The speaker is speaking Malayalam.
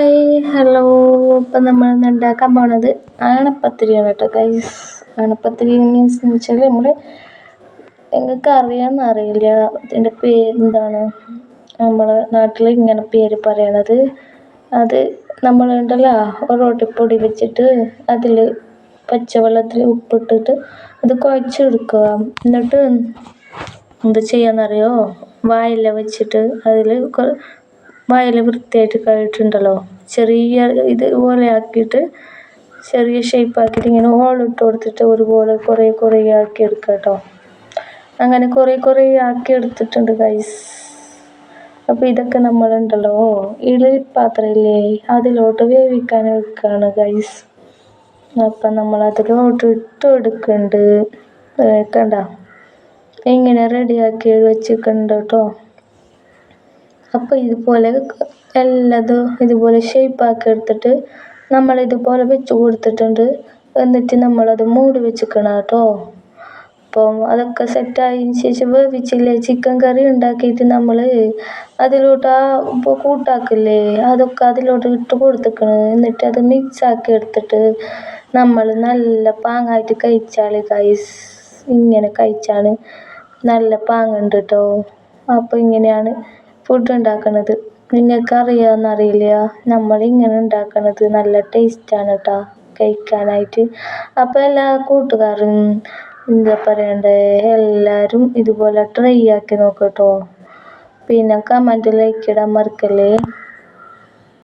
ഹായ് ഹലോ ഇപ്പം നമ്മൾ ഇന്ന് ഉണ്ടാക്കാൻ പോണത് ആണപ്പത്തിരിയാണ് കേട്ടോ ഗൈസ് ആണപ്പത്തിരി മീൻസ് എന്ന് വെച്ചാൽ നമ്മൾ നിങ്ങൾക്ക് അറിയാമെന്ന് അറിയില്ല. ഇതിന്റെ പേരെന്താണ്? നമ്മളെ നാട്ടിൽ ഇങ്ങനെ പേര് പറയണത്. അത് നമ്മളുണ്ടല്ലോ റോട്ടിപ്പൊടി വെച്ചിട്ട് അതിൽ പച്ചവെള്ളത്തിൽ ഉപ്പിട്ടിട്ട് അത് കുഴച്ചെടുക്കുക. എന്നിട്ട് എന്ത് ചെയ്യാന്നറിയോ? വായില വെച്ചിട്ട് അതിൽ വായിൽ വൃത്തിയായിട്ട് കഴിയിട്ടുണ്ടല്ലോ ചെറിയ ഇതുപോലെ ആക്കിയിട്ട് ചെറിയ ഷേപ്പ് ആക്കിയിട്ട് ഇങ്ങനെ ഹോളിട്ട് കൊടുത്തിട്ട് ഒരുപോലെ കുറേ കുറേ ആക്കി എടുക്കുക കേട്ടോ അങ്ങനെ കുറേ കുറേ ആക്കി എടുത്തിട്ടുണ്ട് ഗൈസ് അപ്പോൾ ഇതൊക്കെ നമ്മളുണ്ടല്ലോ. ഇളി പാത്രമില്ലേ അതിലോട്ട് വേവിക്കാൻ വെക്കുകയാണ് ഗൈസ് അപ്പം നമ്മൾ അതിലോട്ട് ഇട്ട് കൊടുക്കുന്നുണ്ട് കണ്ട? ഇങ്ങനെ റെഡിയാക്കി വെച്ചിട്ടുണ്ട് കേട്ടോ അപ്പോൾ ഇതുപോലെ എല്ലാതും ഇതുപോലെ ഷേപ്പാക്കി എടുത്തിട്ട് നമ്മൾ ഇതുപോലെ വെച്ച് കൊടുത്തിട്ടുണ്ട്. എന്നിട്ട് നമ്മളത് മൂടി വെച്ചിരിക്കണം കേട്ടോ. അപ്പം അതൊക്കെ സെറ്റായതിന് ശേഷം വേവിച്ചില്ലേ? ചിക്കൻ കറി ഉണ്ടാക്കിയിട്ട് നമ്മൾ അതിലോട്ട് ആ ഇപ്പോൾ കൂട്ടാക്കില്ലേ? അതൊക്കെ അതിലോട്ട് ഇട്ട് കൊടുത്തിക്കണം. എന്നിട്ട് അത് മിക്സ് ആക്കി എടുത്തിട്ട് നമ്മൾ നല്ല പാങ്ങായിട്ട് കഴിച്ചാൽ കൈസ് ഇങ്ങനെ കഴിച്ചാൽ നല്ല പാങ്ങുണ്ട് കേട്ടോ. അപ്പോൾ ഇങ്ങനെയാണ് ഫുഡ് അറിയാമെന്നറിയില്ല നമ്മൾ ഇങ്ങനെ ഉണ്ടാക്കുന്നത് നല്ല ടേസ്റ്റാണ് കേട്ടോ കഴിക്കാനായിട്ട്. അപ്പോൾ എല്ലാ കൂട്ടുകാരും എന്താ പറയണ്ടേ? എല്ലാവരും ഇതുപോലെ ട്രൈ ആക്കി നോക്കട്ടോ പിന്നെ കമന്റ് ലൈക്ക് ഇടാൻ മറക്കല്ലേ?